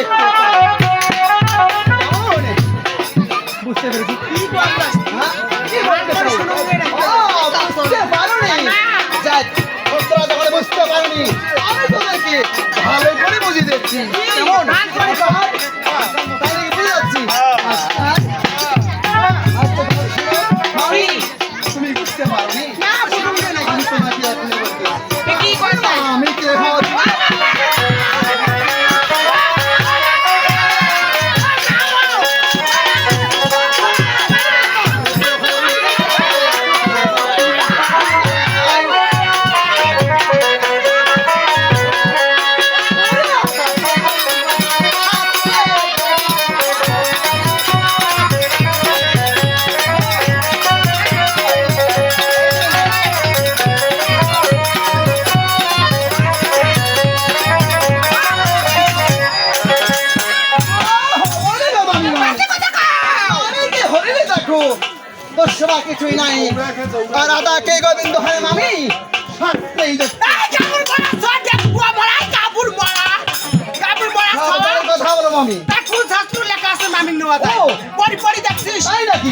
দেখতে বুঝতে পেরেছি কি হ্যাঁ? বুঝতে পারোনি? যখন বুঝতে পারোনি, আমি ভালো করে বুঝিয়ে দিচ্ছি। কেমন? দেখো দর্শবা কিছুই নাই। আর রাধাকে গোবিন্দ হয় মামি? সাথেই দেখতে। হ্যাঁ, কথা বলো মামি। ও। তাই নাকি?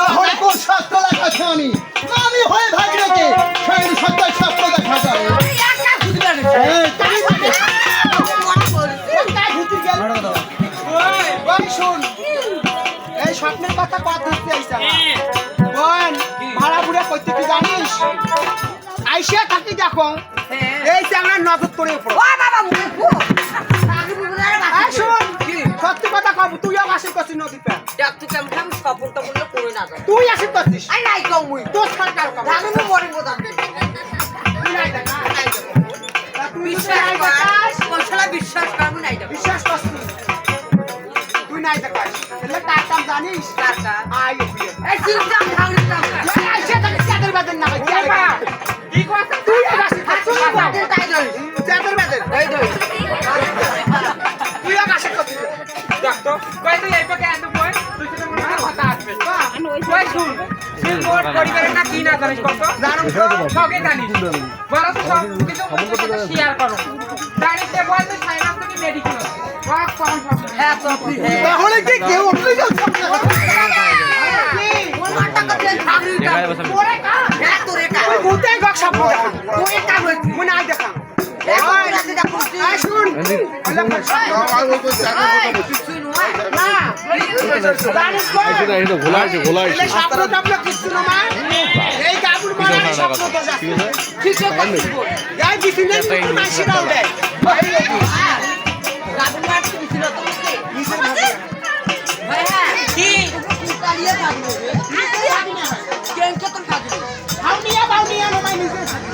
তাহলে কোন শাস্ত্র লেখা আছে আমি মামি হয়ে ভাগ রেখে সেই সত্য শাস্ত্র দেখা যায় এই, তাই নাকি? এই স্বপ্নের কথা হচ্ছে আইসা? বোন ভাড়া বুড়া করতে কি জানিস? আইসা থাকি দেখো। এই চ্যাংড়া নজর করে পড়ো এই শোন সত্যি কথা কব তুইও আসিস করছিস নদীতে। তুই আসিস করছিস? তোর সরকার কব তুই নাই দেখা। তা তুই যদি নাই দেখাস, বিশ্বাস করছিস। তুই নাই দেখাস। তার কাম জানিস আই ওপিয়ে এই আইসা থাকি চাঁদের বাজার না ভাই চাঁদের বাজার। তুই আসিস করছিস? চাঁদের বাজার তুই আসিস করছিস জানো তো? তাহলে কি কেউ উঠলে যাচ্ছে ওই ভূতে গক সাপ মুই নাই দেখা আই শুন না জানিস কই? এলে স্বপ্ন টপ্ন কিচ্ছু না মা। এই গাবুর মারা তো। এই বিপিনে কিন্তু মাসিরাও দেয়। এই লোক। নিজের ভাবে। হাউনিয়া বাউনিয়া নমাই নিজের ভাবে।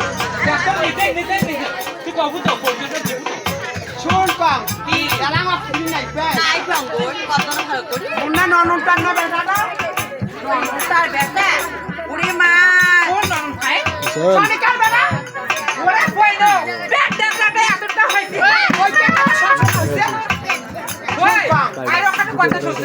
শোন কম। এলা আমার ফিরি নাই বে। মুন্না ননটার না বেটাটা। সনিকার বেটা। ওরে কই দাও।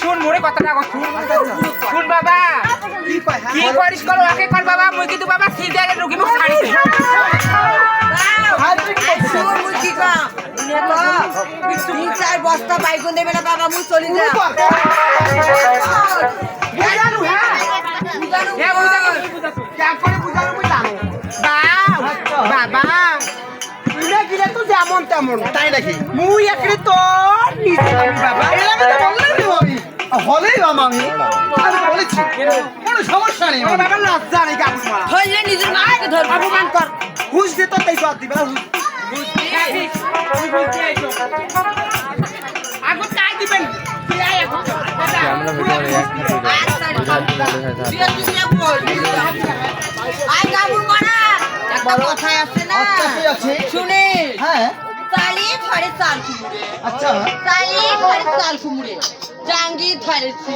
শুন মোরে কথাটা কর, শুন। শুন বাবা। কি কয় হ্যাঁ? কি করিস কর ওকে কর বাবা মুই কিন্তু বাবা সিজারে রুগী মুখ ছাড়ি দে। বস্তা বাইকন দেবে না বাবা মুই চলি যা। বুঝালু, হ্যাঁ? এ বুঝা কর, তুই বুঝা তুই। কেমন করে বুঝালু মুই জানো। বাবা বাবা। তুই গিলে তো যেমন তেমন। তাই নাকি? মুই একরে তোর নিজের আমি আমি বলেছি কোনো সমস্যা নেই আমার। বাবার লজ্জা নেই কাকুমা ধরলে নিজের মাকে ধর অপমান কর। ঘুষ দিয়ে তোর তাই বাদ দিবে না? আচ্ছা জাঙ্গি থাইছি